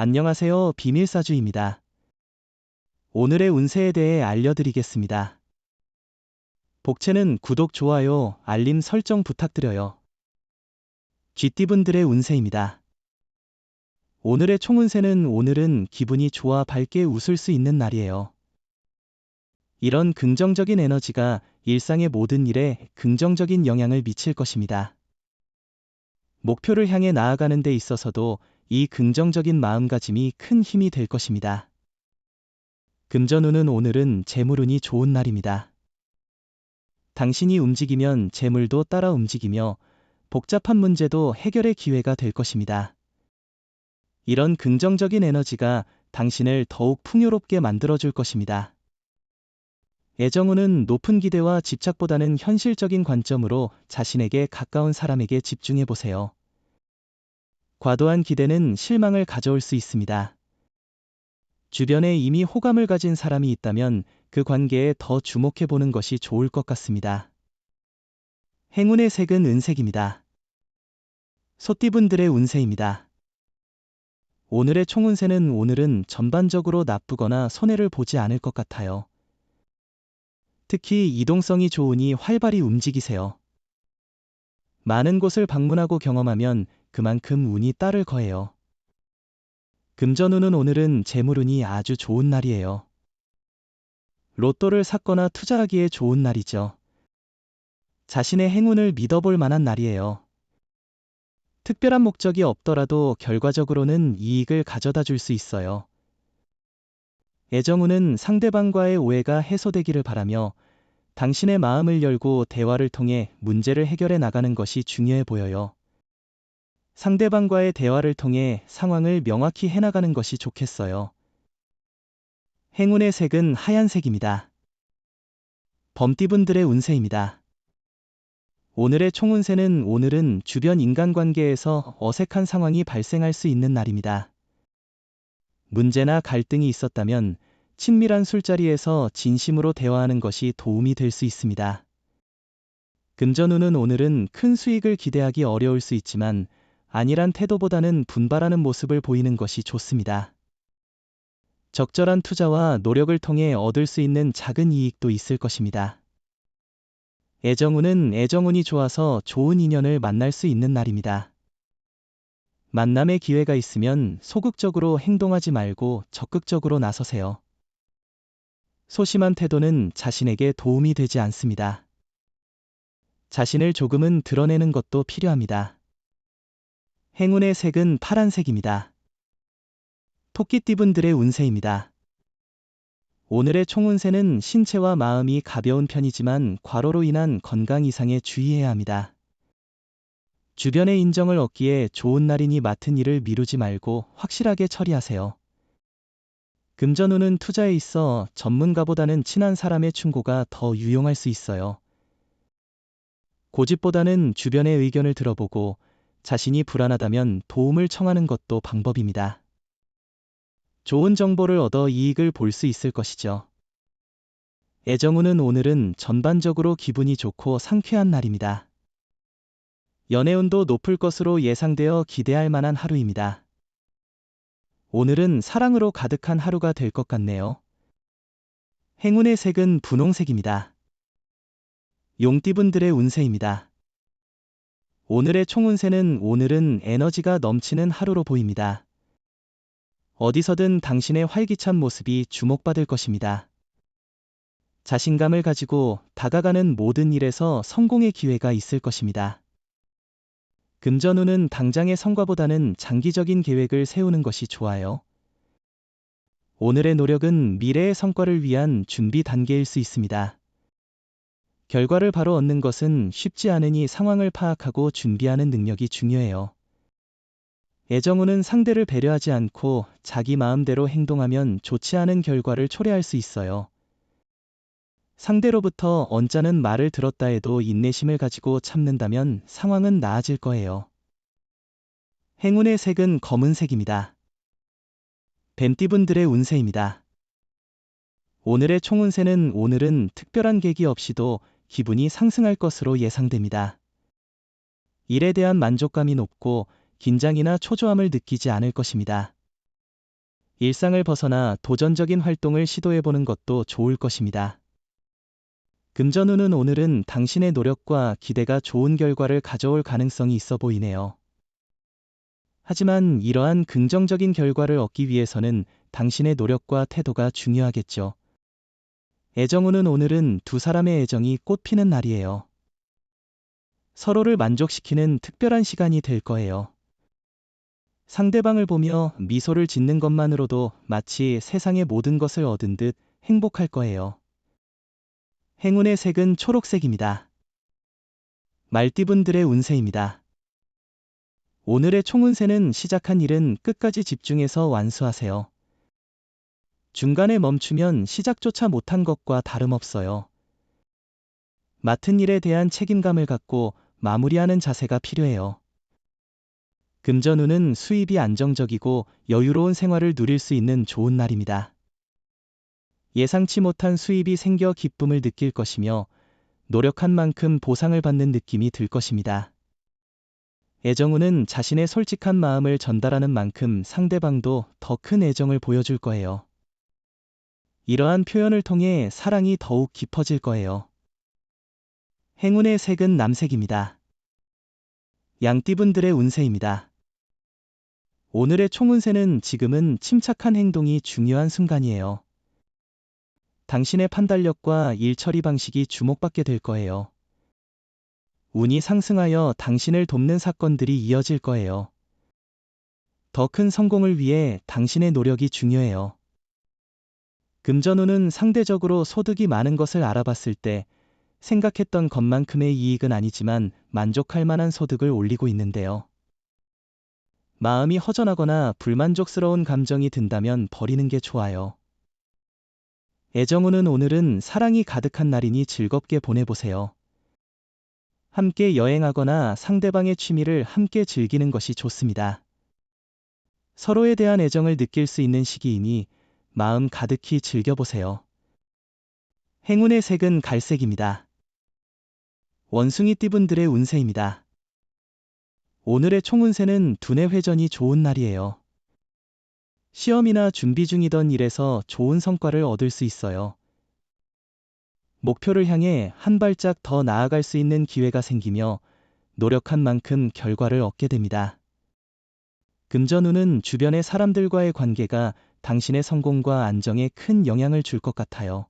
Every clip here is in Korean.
안녕하세요. 비밀사주입니다. 오늘의 운세에 대해 알려드리겠습니다. 복채는 구독, 좋아요, 알림 설정 부탁드려요. 쥐띠분들의 운세입니다. 오늘의 총운세는 오늘은 기분이 좋아 밝게 웃을 수 있는 날이에요. 이런 긍정적인 에너지가 일상의 모든 일에 긍정적인 영향을 미칠 것입니다. 목표를 향해 나아가는 데 있어서도 이 긍정적인 마음가짐이 큰 힘이 될 것입니다. 금전운은 오늘은 재물운이 좋은 날입니다. 당신이 움직이면 재물도 따라 움직이며 복잡한 문제도 해결의 기회가 될 것입니다. 이런 긍정적인 에너지가 당신을 더욱 풍요롭게 만들어줄 것입니다. 애정운은 높은 기대와 집착보다는 현실적인 관점으로 자신에게 가까운 사람에게 집중해 보세요. 과도한 기대는 실망을 가져올 수 있습니다. 주변에 이미 호감을 가진 사람이 있다면 그 관계에 더 주목해 보는 것이 좋을 것 같습니다. 행운의 색은 은색입니다. 소띠분들의 운세입니다. 오늘의 총운세는 오늘은 전반적으로 나쁘거나 손해를 보지 않을 것 같아요. 특히 이동성이 좋으니 활발히 움직이세요. 많은 곳을 방문하고 경험하면 그만큼 운이 따를 거예요. 금전운은 오늘은 재물운이 아주 좋은 날이에요. 로또를 샀거나 투자하기에 좋은 날이죠. 자신의 행운을 믿어볼 만한 날이에요. 특별한 목적이 없더라도 결과적으로는 이익을 가져다 줄 수 있어요. 애정운은 상대방과의 오해가 해소되기를 바라며 당신의 마음을 열고 대화를 통해 문제를 해결해 나가는 것이 중요해 보여요. 상대방과의 대화를 통해 상황을 명확히 해나가는 것이 좋겠어요. 행운의 색은 하얀색입니다. 범띠분들의 운세입니다. 오늘의 총운세는 오늘은 주변 인간관계에서 어색한 상황이 발생할 수 있는 날입니다. 문제나 갈등이 있었다면 친밀한 술자리에서 진심으로 대화하는 것이 도움이 될 수 있습니다. 금전운은 오늘은 큰 수익을 기대하기 어려울 수 있지만 안일한 태도보다는 분발하는 모습을 보이는 것이 좋습니다. 적절한 투자와 노력을 통해 얻을 수 있는 작은 이익도 있을 것입니다. 애정운은 애정운이 좋아서 좋은 인연을 만날 수 있는 날입니다. 만남의 기회가 있으면 소극적으로 행동하지 말고 적극적으로 나서세요. 소심한 태도는 자신에게 도움이 되지 않습니다. 자신을 조금은 드러내는 것도 필요합니다. 행운의 색은 파란색입니다. 토끼띠분들의 운세입니다. 오늘의 총운세는 신체와 마음이 가벼운 편이지만 과로로 인한 건강 이상에 주의해야 합니다. 주변의 인정을 얻기에 좋은 날이니 맡은 일을 미루지 말고 확실하게 처리하세요. 금전운은 투자에 있어 전문가보다는 친한 사람의 충고가 더 유용할 수 있어요. 고집보다는 주변의 의견을 들어보고 자신이 불안하다면 도움을 청하는 것도 방법입니다. 좋은 정보를 얻어 이익을 볼 수 있을 것이죠. 애정운은 오늘은 전반적으로 기분이 좋고 상쾌한 날입니다. 연애운도 높을 것으로 예상되어 기대할 만한 하루입니다. 오늘은 사랑으로 가득한 하루가 될 것 같네요. 행운의 색은 분홍색입니다. 용띠분들의 운세입니다. 오늘의 총운세는 오늘은 에너지가 넘치는 하루로 보입니다. 어디서든 당신의 활기찬 모습이 주목받을 것입니다. 자신감을 가지고 다가가는 모든 일에서 성공의 기회가 있을 것입니다. 금전운은 당장의 성과보다는 장기적인 계획을 세우는 것이 좋아요. 오늘의 노력은 미래의 성과를 위한 준비 단계일 수 있습니다. 결과를 바로 얻는 것은 쉽지 않으니 상황을 파악하고 준비하는 능력이 중요해요. 애정운은 상대를 배려하지 않고 자기 마음대로 행동하면 좋지 않은 결과를 초래할 수 있어요. 상대로부터 언짢은 말을 들었다 해도 인내심을 가지고 참는다면 상황은 나아질 거예요. 행운의 색은 검은색입니다. 뱀띠분들의 운세입니다. 오늘의 총운세는 오늘은 특별한 계기 없이도 기분이 상승할 것으로 예상됩니다. 일에 대한 만족감이 높고 긴장이나 초조함을 느끼지 않을 것입니다. 일상을 벗어나 도전적인 활동을 시도해보는 것도 좋을 것입니다. 금전운은 오늘은 당신의 노력과 기대가 좋은 결과를 가져올 가능성이 있어 보이네요. 하지만 이러한 긍정적인 결과를 얻기 위해서는 당신의 노력과 태도가 중요하겠죠. 애정운은 오늘은 두 사람의 애정이 꽃피는 날이에요. 서로를 만족시키는 특별한 시간이 될 거예요. 상대방을 보며 미소를 짓는 것만으로도 마치 세상의 모든 것을 얻은 듯 행복할 거예요. 행운의 색은 초록색입니다. 말띠분들의 운세입니다. 오늘의 총운세는 시작한 일은 끝까지 집중해서 완수하세요. 중간에 멈추면 시작조차 못한 것과 다름없어요. 맡은 일에 대한 책임감을 갖고 마무리하는 자세가 필요해요. 금전운은 수입이 안정적이고 여유로운 생활을 누릴 수 있는 좋은 날입니다. 예상치 못한 수입이 생겨 기쁨을 느낄 것이며 노력한 만큼 보상을 받는 느낌이 들 것입니다. 애정운은 자신의 솔직한 마음을 전달하는 만큼 상대방도 더 큰 애정을 보여줄 거예요. 이러한 표현을 통해 사랑이 더욱 깊어질 거예요. 행운의 색은 남색입니다. 양띠분들의 운세입니다. 오늘의 총운세는 지금은 침착한 행동이 중요한 순간이에요. 당신의 판단력과 일 처리 방식이 주목받게 될 거예요. 운이 상승하여 당신을 돕는 사건들이 이어질 거예요. 더 큰 성공을 위해 당신의 노력이 중요해요. 금전운은 상대적으로 소득이 많은 것을 알아봤을 때 생각했던 것만큼의 이익은 아니지만 만족할 만한 소득을 올리고 있는데요. 마음이 허전하거나 불만족스러운 감정이 든다면 버리는 게 좋아요. 애정운은 오늘은 사랑이 가득한 날이니 즐겁게 보내보세요. 함께 여행하거나 상대방의 취미를 함께 즐기는 것이 좋습니다. 서로에 대한 애정을 느낄 수 있는 시기이니 마음 가득히 즐겨보세요. 행운의 색은 갈색입니다. 원숭이 띠분들의 운세입니다. 오늘의 총운세는 두뇌 회전이 좋은 날이에요. 시험이나 준비 중이던 일에서 좋은 성과를 얻을 수 있어요. 목표를 향해 한 발짝 더 나아갈 수 있는 기회가 생기며 노력한 만큼 결과를 얻게 됩니다. 금전운은 주변의 사람들과의 관계가 당신의 성공과 안정에 큰 영향을 줄 것 같아요.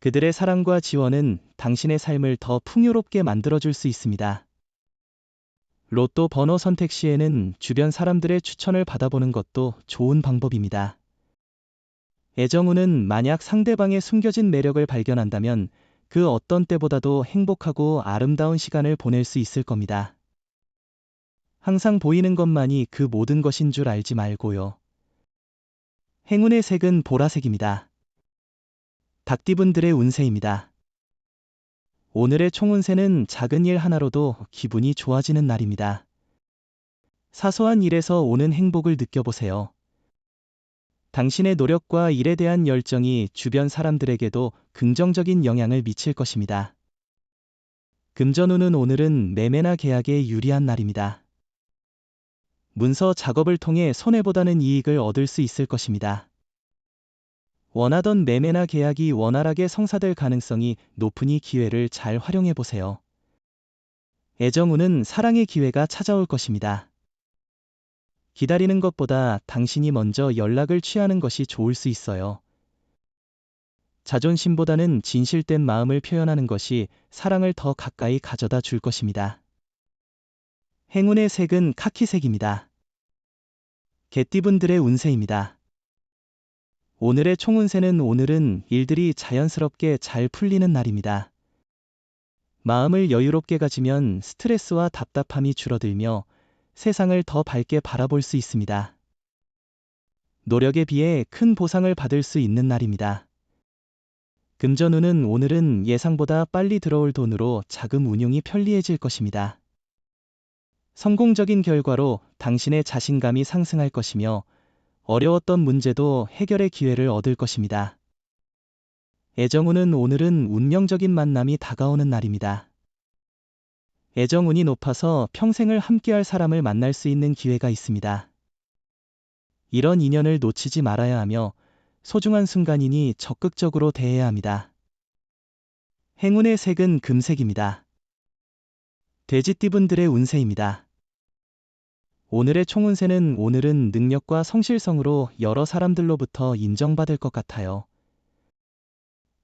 그들의 사랑과 지원은 당신의 삶을 더 풍요롭게 만들어줄 수 있습니다. 로또 번호 선택 시에는 주변 사람들의 추천을 받아보는 것도 좋은 방법입니다. 애정운은 만약 상대방의 숨겨진 매력을 발견한다면 그 어떤 때보다도 행복하고 아름다운 시간을 보낼 수 있을 겁니다. 항상 보이는 것만이 그 모든 것인 줄 알지 말고요. 행운의 색은 보라색입니다. 닭띠분들의 운세입니다. 오늘의 총운세는 작은 일 하나로도 기분이 좋아지는 날입니다. 사소한 일에서 오는 행복을 느껴보세요. 당신의 노력과 일에 대한 열정이 주변 사람들에게도 긍정적인 영향을 미칠 것입니다. 금전운은 오늘은 매매나 계약에 유리한 날입니다. 문서 작업을 통해 손해보다는 이익을 얻을 수 있을 것입니다. 원하던 매매나 계약이 원활하게 성사될 가능성이 높으니 기회를 잘 활용해 보세요. 애정운은 사랑의 기회가 찾아올 것입니다. 기다리는 것보다 당신이 먼저 연락을 취하는 것이 좋을 수 있어요. 자존심보다는 진실된 마음을 표현하는 것이 사랑을 더 가까이 가져다 줄 것입니다. 행운의 색은 카키색입니다. 개띠분들의 운세입니다. 오늘의 총운세는 오늘은 일들이 자연스럽게 잘 풀리는 날입니다. 마음을 여유롭게 가지면 스트레스와 답답함이 줄어들며 세상을 더 밝게 바라볼 수 있습니다. 노력에 비해 큰 보상을 받을 수 있는 날입니다. 금전운은 오늘은 예상보다 빨리 들어올 돈으로 자금 운용이 편리해질 것입니다. 성공적인 결과로 당신의 자신감이 상승할 것이며 어려웠던 문제도 해결의 기회를 얻을 것입니다. 애정운은 오늘은 운명적인 만남이 다가오는 날입니다. 애정운이 높아서 평생을 함께할 사람을 만날 수 있는 기회가 있습니다. 이런 인연을 놓치지 말아야 하며 소중한 순간이니 적극적으로 대해야 합니다. 행운의 색은 금색입니다. 돼지띠분들의 운세입니다. 오늘의 총운세는 오늘은 능력과 성실성으로 여러 사람들로부터 인정받을 것 같아요.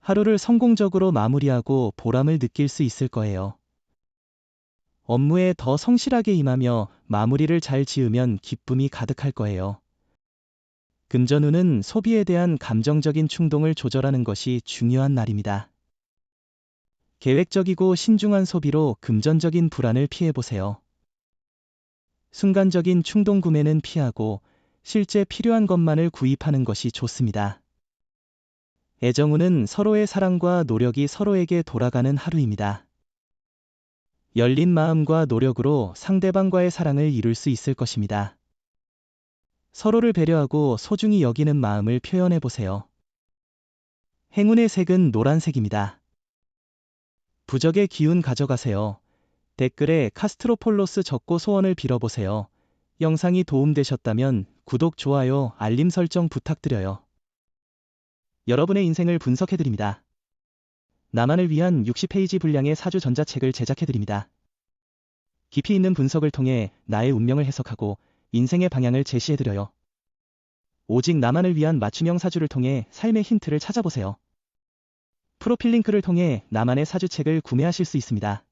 하루를 성공적으로 마무리하고 보람을 느낄 수 있을 거예요. 업무에 더 성실하게 임하며 마무리를 잘 지으면 기쁨이 가득할 거예요. 금전운은 소비에 대한 감정적인 충동을 조절하는 것이 중요한 날입니다. 계획적이고 신중한 소비로 금전적인 불안을 피해보세요. 순간적인 충동 구매는 피하고 실제 필요한 것만을 구입하는 것이 좋습니다. 애정운은 서로의 사랑과 노력이 서로에게 돌아가는 하루입니다. 열린 마음과 노력으로 상대방과의 사랑을 이룰 수 있을 것입니다. 서로를 배려하고 소중히 여기는 마음을 표현해 보세요. 행운의 색은 노란색입니다. 부적의 기운 가져가세요. 댓글에 카스트로폴로스 적고 소원을 빌어보세요. 영상이 도움되셨다면 구독, 좋아요, 알림 설정 부탁드려요. 여러분의 인생을 분석해드립니다. 나만을 위한 60페이지 분량의 사주 전자책을 제작해드립니다. 깊이 있는 분석을 통해 나의 운명을 해석하고 인생의 방향을 제시해드려요. 오직 나만을 위한 맞춤형 사주를 통해 삶의 힌트를 찾아보세요. 프로필 링크를 통해 나만의 사주책을 구매하실 수 있습니다.